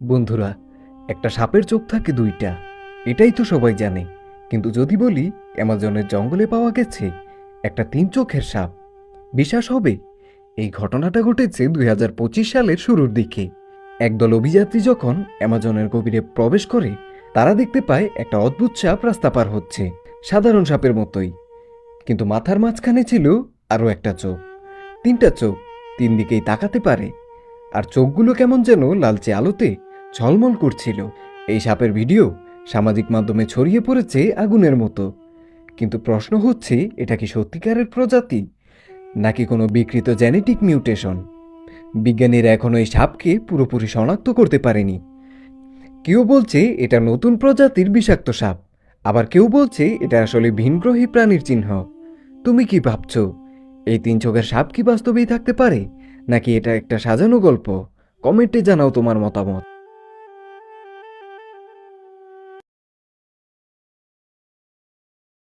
বন্ধুরা, একটা সাপের চোখ থাকে দুইটা, এটাই তো সবাই জানে। কিন্তু যদি বলি, অ্যামাজনের জঙ্গলে পাওয়া গেছে একটা তিন চোখের সাপ। বিশ্বাস হবে, এই ঘটনাটা ঘটেছে দুই হাজার পঁচিশ সালের শুরুর দিকে। একদল অভিযাত্রী যখন অ্যামাজনের গভীরে প্রবেশ করে, তারা দেখতে পায় একটা অদ্ভুত সাপ রাস্তা পার হচ্ছে, সাধারণ সাপের মতোই। কিন্তু মাথার মাঝখানে ছিল আরও একটা চোখ, তিনটা চোখ, তিন দিকেই তাকাতে পারে, আর চোখগুলো কেমন যেন লালচে আলোতে ঝলমল করছিল। এই সাপের ভিডিও সামাজিক মাধ্যমে ছড়িয়ে পড়েছে আগুনের মতো। কিন্তু প্রশ্ন হচ্ছে, এটা কি সত্যিকারের প্রজাতি? নাকি কোনো বিকৃত জেনেটিক মিউটেশন? বিজ্ঞানীরা এখনও এই সাপকে পুরোপুরি শনাক্ত করতে পারেনি। কেউ বলছে, এটা নতুন প্রজাতির বিষাক্ত সাপ। আবার কেউ বলছে, এটা আসলে ভিনগ্রহী প্রাণীর চিহ্ন। তুমি কি ভাবছ, এই তিন চোখের সাপ কি বাস্তবেই থাকতে পারে? নাকি এটা একটা সাজানো গল্প? কমেন্টে জানাও তোমার মতামত।